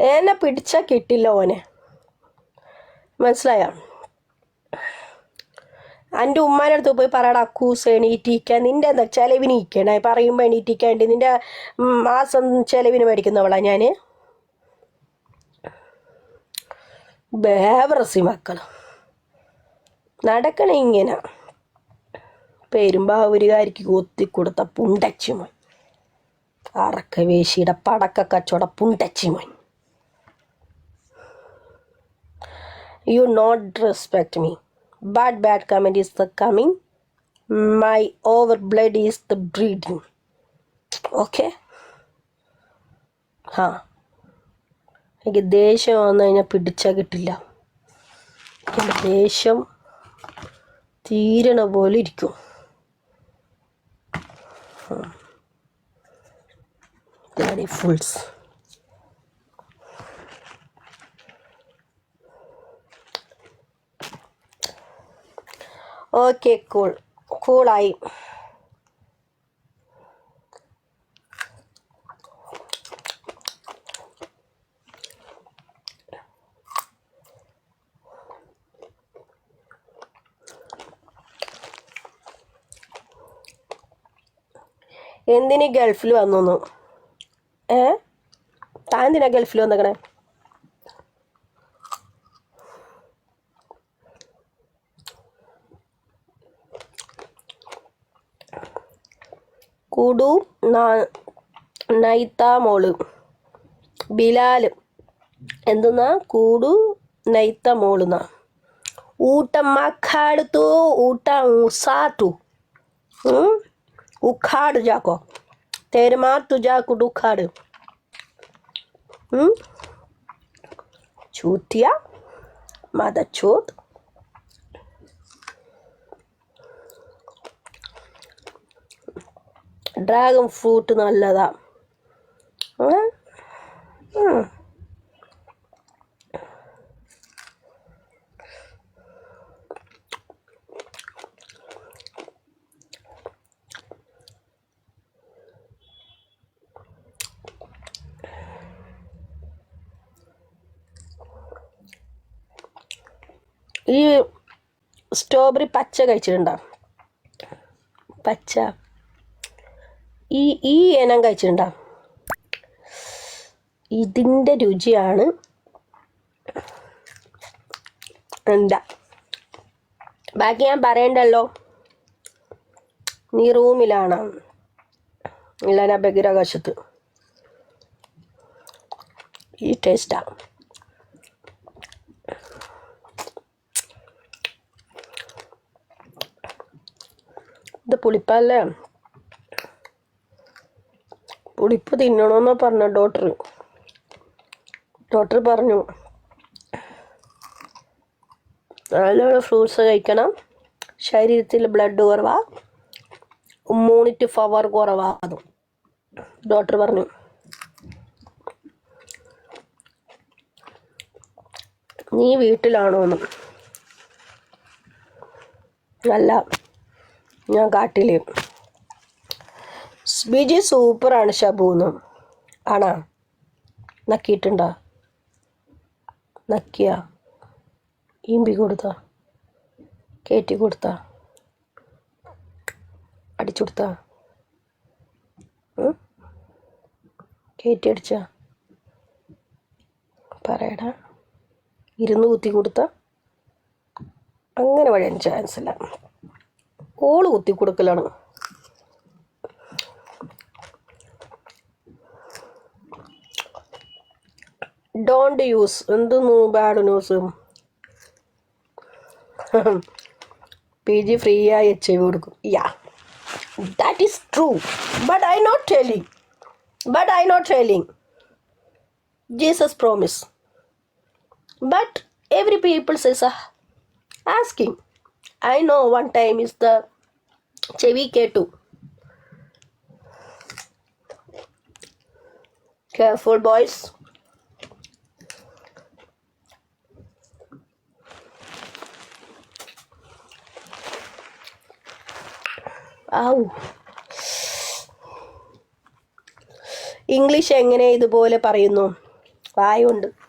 എന്നെ പിടിച്ചാൽ കിട്ടില്ല ഓനെ. മനസ്സിലായോ? എന്റെ ഉമ്മാന്റെ അടുത്ത് പോയി പറയടാ അക്കൂസ് എണീറ്റിരിക്കാൻ നിന്റെ എന്താ ചിലവിന് ഇരിക്കണേ? പറയുമ്പോൾ എണീറ്റിരിക്കാണ്ട് നിന്റെ മാസം ചിലവിന് മേടിക്കുന്നവളാ ഞാൻ ബേവറസി മക്കൾ നടക്കണേ ഇങ്ങനെ. പെരുമ്പാവൂരുകാരിക്ക് കൊത്തിക്കൊടുത്ത പുണ്ടച്ചിമോൻ. അറക്കവേശിയുടെ പടക്ക കച്ചവട പുണ്ടച്ചിമൻ. You not respect me bad bad comment is the coming my over blood is the breeding okay ആ എനിക്ക് ദേഷ്യം വന്നു കഴിഞ്ഞാൽ പിടിച്ചാൽ കിട്ടില്ല. എന്റെ ദേഷ്യം തീരണ പോലെ ഇരിക്കും. Bloody fools. ഓക്കെ കൂൾ കൂളായി എന്തിന് ഗൾഫിൽ വന്നു? ഏ? താൻ എന്തിനാ ഗൾഫിൽ വന്നേക്കണേ? കുടു നൈത്ത മോൾ. ബിലാൽ എന്തെന്നാ? കൂടു നൈത്ത മോളുന്ന. ഊട്ടം മക്കാടുത്തു ഊട്ടം ഉസാട്ടു ഉഖാട് ജാക്കോ തേരുമാർ തുജാ കുടുക്കാട് ചൂത്തിയ മതച്ചോത് ഡ്രാഗൺ ഫ്രൂട്ട് നല്ലതാണ് ഈ സ്ട്രോബെറി പച്ച കഴിച്ചിട്ടുണ്ടോ? പച്ച. ഈ ഈ ഇനം കഴിച്ചിട്ടുണ്ടോ? ഇതിന്റെ രുചിയാണ് എന്താ? ബാക്കി ഞാൻ പറയണ്ടല്ലോ. നീ റൂമിലാണ്? ഇല്ല ഞാൻ ബഹിരാകാശത്ത്. ഈ ടേസ്റ്റാ പുളിപ്പല്ലേ? പുളിപ്പ് തിന്നണമെന്നാ പറഞ്ഞ ഡോക്ടർ ഡോക്ടർ പറഞ്ഞു നല്ലോണം ഫ്രൂട്ട്സ് കഴിക്കണം. ശരീരത്തിൽ ബ്ലഡ് കുറവാ. ഇമ്മ്യൂണിറ്റി പവർ കുറവാ. അതും ഡോക്ടർ പറഞ്ഞു. നീ വീട്ടിലാണോ എന്ന് അല്ല ഞാൻ കാട്ടിൽ. ബിജി സൂപ്പറാണ് ഷബൂന്ന്. ആണാ? നക്കിയിട്ടുണ്ടോ? നക്കിയ? ഇമ്പി കൊടുത്ത? കയറ്റി കൊടുത്ത? അടിച്ചു കൊടുത്ത? കയറ്റി അടിച്ച? പറയടാ. ഇരുന്ന് കുത്തി കൊടുത്ത? അങ്ങനെ വഴിയാൻ ചാൻസ് ഇല്ല. ഓൾ കുത്തി കൊടുക്കലാണ്. Don't use എന്തൊന്നു bad news P G free ആയി എച്ച് ഐ വി കൊടുക്കും. Yeah that is true but I not telling but I not telling Jesus promise but every peoples is asking I know one time is the ചെവി കേട്ടു. Careful boys ആവു English എങ്ങനെ ഇതുപോലെ പറയുന്നു? വായുണ്ട്.